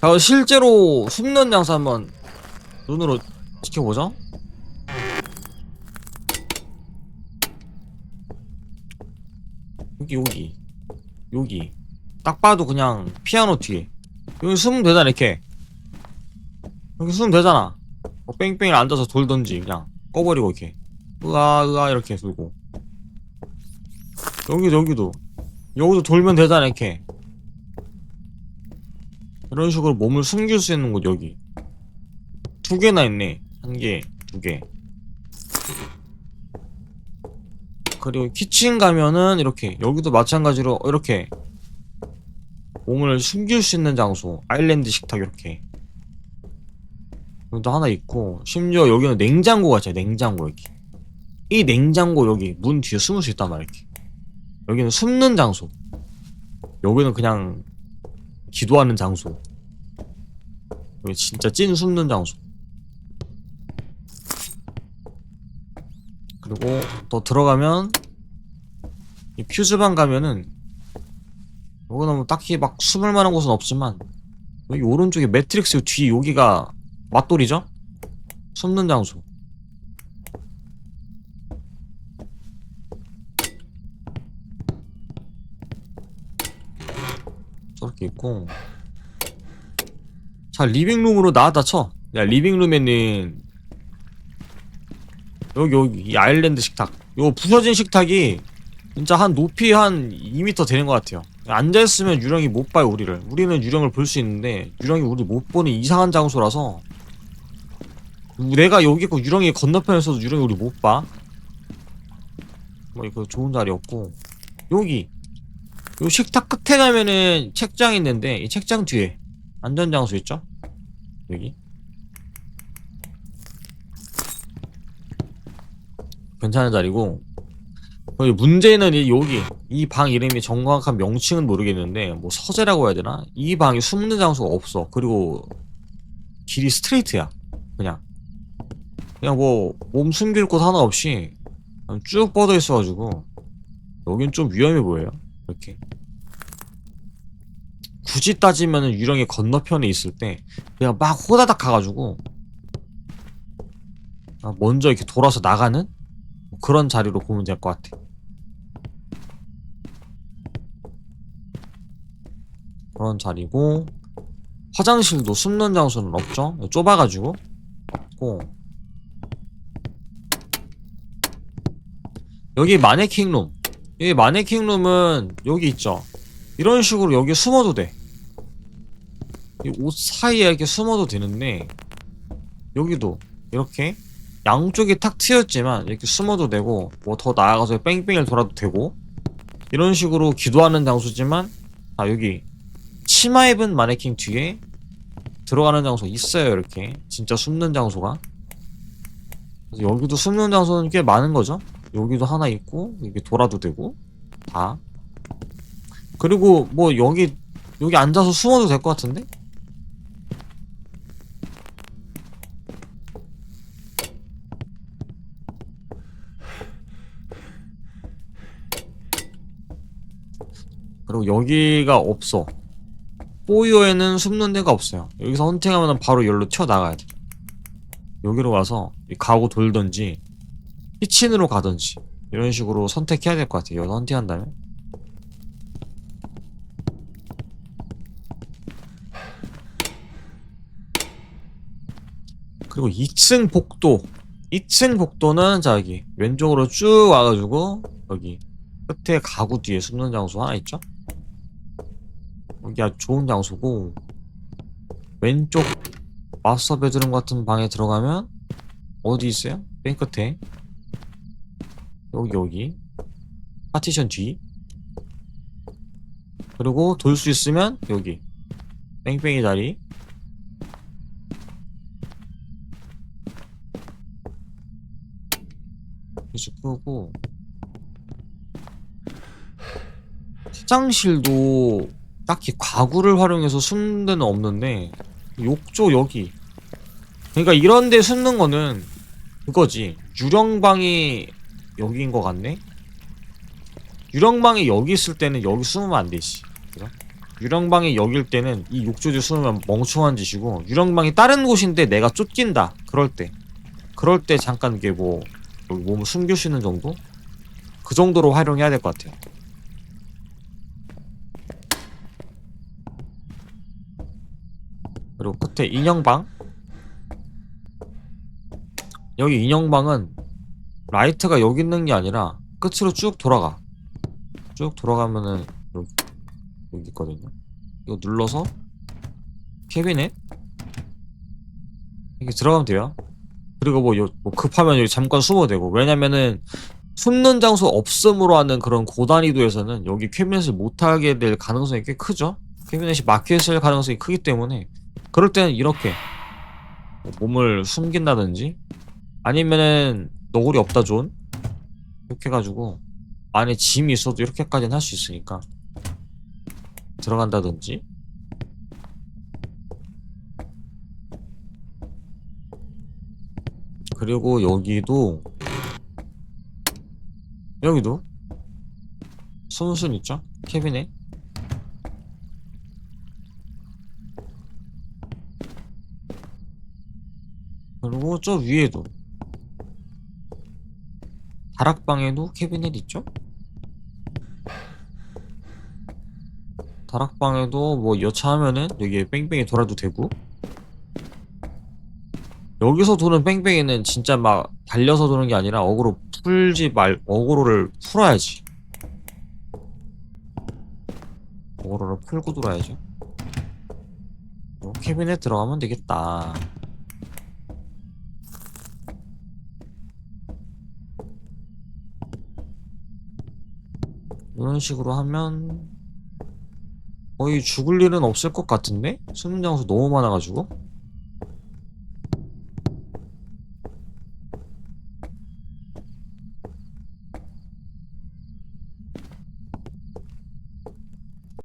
자 실제로 숨는 장소 한번 눈으로 지켜보죠 여기 여기. 여기. 딱 봐도 그냥 피아노 뒤에. 여기 숨으면 되잖아 이렇게. 여기 숨으면 되잖아. 뭐 뺑뺑이 앉아서 돌던지 그냥 꺼버리고 이렇게. 으아 으아 이렇게 돌고. 여기도 여기도. 여기도 돌면 되잖아 이렇게 이런 식으로 몸을 숨길 수 있는 곳 여기. 두 개나 있네. 한 개, 두 개. 그리고 키친 가면은 이렇게 여기도 마찬가지로 이렇게 몸을 숨길 수 있는 장소 아일랜드 식탁 이렇게. 여기도 하나 있고 심지어 여기는 냉장고가 있잖아요 냉장고 이렇게. 이 냉장고 여기 문 뒤에 숨을 수 있단 말이야 여기는 숨는 장소. 여기는 그냥 기도하는 장소. 여기 진짜 찐 숨는 장소. 그리고 더 들어가면 이 퓨즈방 가면은 여기는 뭐 딱히 막 숨을 만한 곳은 없지만 여기 오른쪽에 매트릭스 뒤 여기가 맞돌이죠? 숨는 장소 저렇게 있고 자 리빙룸으로 나왔다 쳐. 야 리빙룸에는 여기 여기 이 아일랜드 식탁. 요 부서진 식탁이 진짜 한 높이 한 2m 되는 것 같아요. 앉아 있으면 유령이 못 봐요 우리를. 우리는 유령을 볼 수 있는데 유령이 우리 못 보는 이상한 장소라서 내가 여기 있고 유령이 건너편에 서도 유령이 우리 못 봐. 뭐 이거 좋은 자리였고 여기 요 식탁 끝에 가면은 책장 있는데 이 책장 뒤에. 안전 장소 있죠? 여기. 괜찮은 자리고. 여기 문제는 이 여기. 이 방 이름이 정확한 명칭은 모르겠는데 뭐 서재라고 해야 되나? 이 방이 숨는 장소가 없어. 그리고 길이 스트레이트야. 그냥. 그냥 뭐 몸 숨길 곳 하나 없이 쭉 뻗어 있어가지고 여긴 좀 위험해 보여요 이렇게 굳이 따지면은 유령이 건너편에 있을 때 그냥 막 호다닥 가가지고 아, 먼저 이렇게 돌아서 나가는 뭐 그런 자리로 보면 될 것 같아. 그런 자리고 화장실도 숨는 장소는 없죠. 좁아가지고 없고 여기 마네킹 룸 여기 마네킹룸은 여기 있죠. 이런 식으로 여기 숨어도 돼. 이 옷 사이에 이렇게 숨어도 되는데 여기도 이렇게 양쪽이 탁 트였지만 이렇게 숨어도 되고 뭐 더 나아가서 뺑뺑이를 돌아도 되고 이런 식으로 기도하는 장소지만 아 여기 치마 입은 마네킹 뒤에 들어가는 장소 있어요 이렇게 진짜 숨는 장소가 여기도 숨는 장소는 꽤 많은 거죠 여기도 하나 있고 여기 돌아도 되고 다 그리고 뭐 여기 여기 앉아서 숨어도 될 것 같은데? 그리고 여기가 없어. 뽀이어에는 숨는 데가 없어요. 여기서 헌팅하면 바로 열로 튀어나가야 돼. 여기로 이 가고 돌던지 키친으로 가던지 이런 식으로 선택해야 될 것 같아요. 헌팅한다면. 그리고 2층 복도 2층 복도는 저기 왼쪽으로 쭉 와가지고 여기 끝에 가구 뒤에 숨는 장소 하나 있죠? 여기 아주 좋은 장소고 왼쪽 마스터 베드룸 같은 방에 들어가면 어디 있어요? 맨 끝에 여기 여기. 파티션 뒤 그리고 돌 수 있으면 여기. 뺑뺑이 자리. 이제 끄고. 화장실도 딱히 가구를 활용해서 숨는 데는 없는데 욕조 여기. 그러니까 이런 데 숨는 거는 그거지. 유령방이 여기인 것 같네? 유령방이 여기 있을 때는 여기 숨으면 안 되지? 유령방이 여길 때는 이 욕조지 숨으면 멍청한 짓이고 유령방이 다른 곳인데 내가 쫓긴다. 그럴 때. 그럴 때 잠깐 이게 뭐 몸을 있는 정도? 그 정도로 활용해야 될 것 같아요. 그리고 끝에 인형방? 여기 인형방은 라이트가 여기 있는 게 아니라 끝으로 쭉 돌아가. 쭉 돌아가면은 여기 있거든요. 이거 눌러서 캐비넷 이렇게 들어가면 돼요. 그리고 뭐, 요- 뭐 급하면 여기 잠깐 숨어도 되고. 왜냐면은 숨는 장소 없음으로 하는 그런 고난이도에서는 여기 캐비넷을 못하게 될 가능성이 꽤 크죠? 캐비넷이 막혀있을 가능성이 크기 때문에 그럴 때는 이렇게 뭐 몸을 숨긴다든지 아니면은 너구리 없다 존? 이렇게 해가지고 안에 짐이 있어도 이렇게까지는 할 수 있으니까 들어간다든지. 그리고 여기도 여기도? 숨순 있죠? 캐비넷 그리고 저 위에도 다락방에도 캐비넷 있죠? 다락방에도 뭐 여차하면은 여기에 뺑뺑이 돌아도 되고. 여기서 도는 뺑뺑이는 진짜 막 달려서 도는 게 아니라 어그로 풀지 말 어그로를 풀어야지. 어그로를 풀고 돌아야죠. 뭐 캐비넷 들어가면 되겠다 이런 식으로 하면 거의 죽을 일은 없을 것 같은데? 숨는 장소 너무 많아가지고